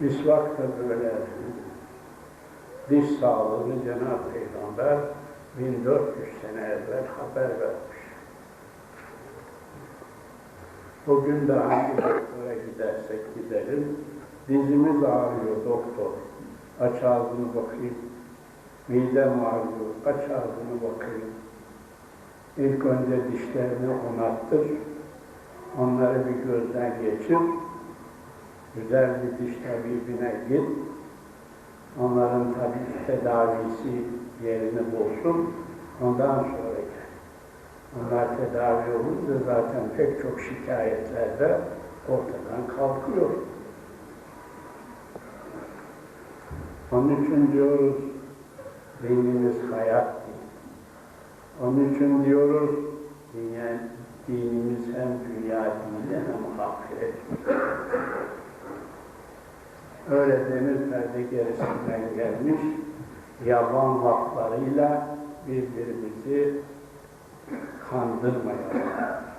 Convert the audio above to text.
Misvak da böyle. Diş sağlığını Cenab-ı Peygamber 1400 sene evvel haber vermiş. Bugün de hangi doktora gidersek gidelim, dizimiz ağrıyor doktor. Aç ağzını bakayım. Midem ağrıyor, aç ağzını bakayım. İlk önce dişlerini onattır. Onları bir gözden geçir. Güzel bir diş tabibine git. Onların tabii tedavisi yerini bulsun. Ondan sonra gel. Onlar tedavi olunca zaten pek çok şikayetler de ortadan kalkıyor. Onun için diyoruz, dinimiz hayat din. Onun için diyoruz, dünya, dinimiz hem dünya dini hem ahiret öğretmemiz meslek yarışından gelmiş yaban laflarıyla birbirimizi kandırmayalım.